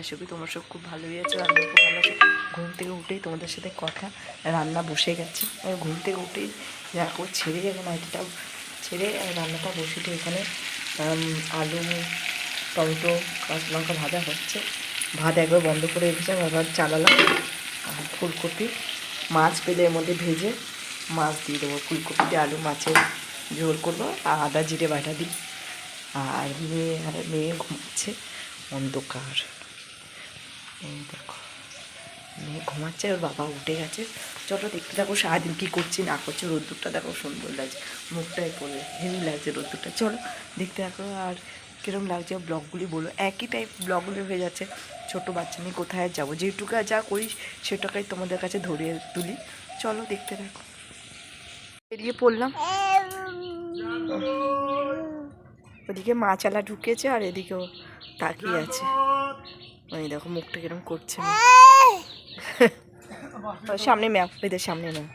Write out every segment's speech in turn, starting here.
আশা করি তোমার সব খুব ভালোই আছে আমি খুব ভালো আছি। ঘুম থেকে উঠেই তোমাদের সাথে কথা, রান্না বসে গেছে। আর ঘুম থেকে উঠেই দেখো ছেড়ে যাবে নাইটিটা ছেড়ে রান্নাটা বসে দিয়ে এখানে। আলু, টমেটো, কাঁচা লঙ্কা ভাজা হচ্ছে। ভাত একবার বন্ধ করে রেখেছিলাম আবার চালালাম। আর ফুলকপি, মাছ পেলে এর মধ্যে ভেজে মাছ দিয়ে দেবো। ফুলকপি দিয়ে আলু মাছের ঝোল করব, আর আদা জিরে বাটা দিই। আর মেয়ে আর মেয়ে ঘুমাচ্ছে। অন্ধকার। এই দেখো। মেয়ে ঘুমাচ্ছে, ওর বাবা উঠে গেছে। চলো দেখতে থাকো সারাদিন কী করছি, না করছি। রোদ্দুরটা দেখো সুন্দর লাগছে। মুখটাই পড়ে হেভি লাগছে রোদ্দুরটা। চলো দেখতে থাকো আর কীরকম লাগছে ব্লগগুলি বলো। একই টাইপ ব্লগগুলি হয়ে যাচ্ছে। ছোটো বাচ্চা নিয়ে কোথায় যাব? যেটুকু যা করি সেটাকাই তোমাদের কাছে ধরিয়ে তুলি। চলো দেখতে থাকো। বেরিয়ে পড়লাম। ওদিকে মাছালা ঢুকেছে আর এদিকেও তাকিয়ে আছে। ওই দেখো মুখটা কিরম করছে না। সামনে ম্যাপ এদের সামনে ম্যাপ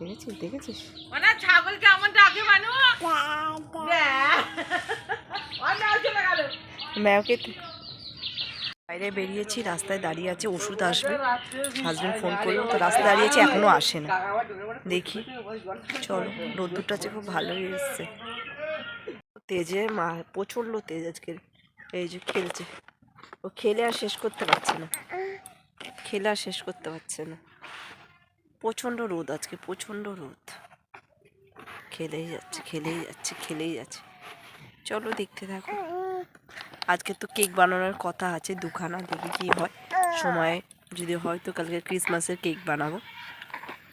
দেখেছিস দেখেছিস? মানে ছাগল কেমন ডাকে মানু? ম্যাওকে বাইরে বেরিয়েছি রাস্তায় দাঁড়িয়ে আছে ওষুধ আসবে। হাজবেন্ড ফোন করল তো রাস্তায় দাঁড়িয়েছে এখনও আসে না। দেখি। চলো রোদ্দুরটা আছে খুব ভালোই এসছে। তেজে মা, প্রচণ্ড তেজ আজকে এই যে খেলছে। ও খেলে আর শেষ করতে পারছে না। খেলে আর শেষ করতে পারছে না। প্রচণ্ড রোদ আজকে, প্রচণ্ড রোদ। খেলেই যাচ্ছে খেলেই যাচ্ছে খেলেই যাচ্ছে। চলো দেখতে থাকো। আজকে তো কেক বানানোর কথা আছে, দুখানা দেখি কি হয়। সময়ে যদি হয় তো কালকে ক্রিসমাসের কেক বানাবো।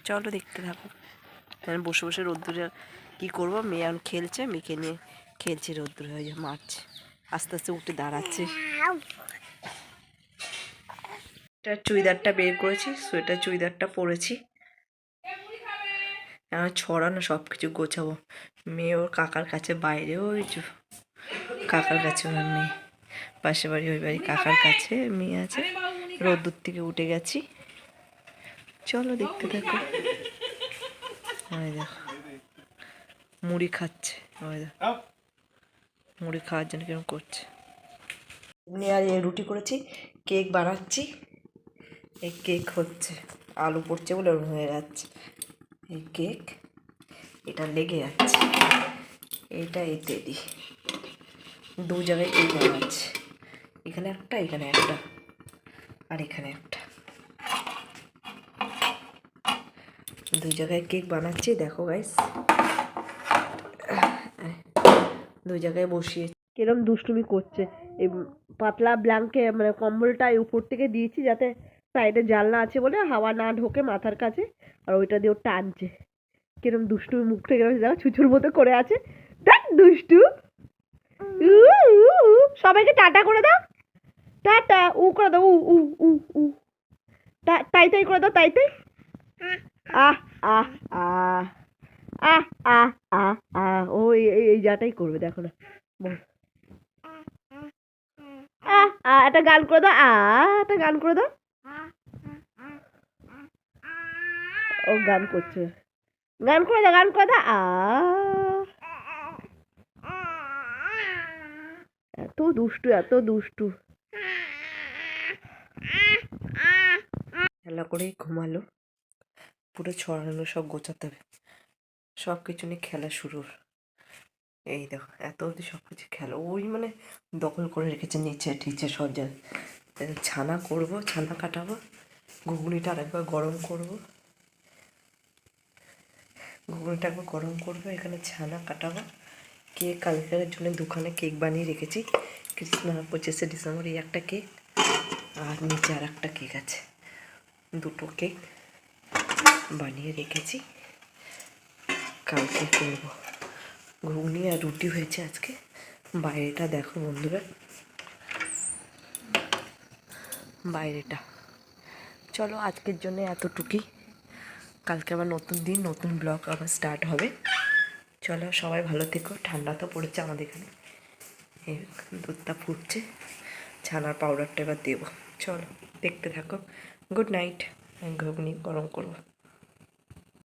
চলো দেখতে থাকো। বসে বসে রোদ্দুরে কী করব? মেয়ে এখন খেলছে, মেয়েকে নিয়ে খেলছে রোদ্দুরে হয়ে মারছে আস্তে আস্তে উঠে দাঁড়াচ্ছে। এটা চুড়িদারটা বের করেছি, সোয়েটার চুড়িদারটা পরেছি। এখন ছড়ানো সব কিছু গোছাবো। মেয়ে ওর কাকার কাছে বাইরে, ওই কাকার কাছে ওর মেয়ে। পাশে বাড়ি, ওই বাড়ি কাকার কাছে মেয়ে আছে। রোদ্দুর থেকে উঠে গেছি। চলো দেখতে থাকো। দেখো, মুড়ি খাচ্ছে, ওই দেখো। মুড়ি খাওয়ার জন্য কীরকম করছে? এমনি আর রুটি করেছি, কেক বানাচ্ছি। এই কেক হচ্ছে, আলু পড়ছে বলে ওরম হয়ে যাচ্ছে। এই কেক, এটা লেগে যাচ্ছে। এটা এতে দিই। দু জায়গায় কেক বানাচ্ছে এখানে একটা এখানে একটা, আর এখানে একটা। দুই জায়গায় কেক বানাচ্ছি, দেখো গাইস দুই জায়গায় বসিয়ে কিরম দুষ্টুমি করছে। এই পাতলা ব্ল্যাঙ্কে মানে কম্বলটা এই উপর থেকে দিয়েছি যাতে সাইডে জানলা আছে বলে হাওয়া না ঢোকে মাথার কাছে, আর ওইটা দিয়ে ও টানছে। কিরম দুষ্টুমি মুখটা কিরম দেখো ছুচুর মতো করে আছে। দেখ দুষ্টু। সবাইকে টাটা করে দাও। টাটা, উ করে দাও, উ উ উ উ। তাই তাই করে দাও, তাই তাই। আহ আহ আহ। আহ আহ আহ আহ। ও এই এই করবে, দেখো না। আহ আহ, একটা গান করে দাও। আ একটা গান করে দাও। ও গান করছে। গান করে দাও, গান করে দাও। আ এত দুষ্টু এত দুষ্টু। খেলা করেই ঘুমালো। পুরো ছড়ানো, সব গোছাতে হবে। সব কিছু নিয়ে খেলা শুরুর। এই দেখো, এত অবধি সব কিছু খেলো। ওই মানে দখল করে রেখেছে নিচে টিচে এবার ছানা করব, ছানা কাটাবো, ঘুগনিটা আরেকবার গরম করব। ঘুগনিটা একবার গরম করব, এখানে ছানা কাটাবো। কেক কালকের জন্য দোকানে কেক বানিয়ে রেখেছি। ক্রিসমাস পঁচিশে ডিসেম্বর এই একটা কেক, আর নিচে আর একটা কেক আছে। দুটো কেক বানিয়ে রেখেছি। কালকে করব। ঘুগনি আর রুটি হয়েছে আজকে। বাইরেটা দেখো বন্ধুরা। বাইরেটা। চলো আজকের জন্য এতটুকুই। কালকে আবার নতুন দিন, নতুন ব্লগ আবার স্টার্ট হবে। চলো সবাই ভালো থেকো। ঠান্ডা তো পড়েছে আমাদের এখানে। দুধটা ফুটছে। ছানার পাউডারটা এবার দেবো। চলো দেখতে থাকো। গুড নাইট ঘুগনি গরম করব।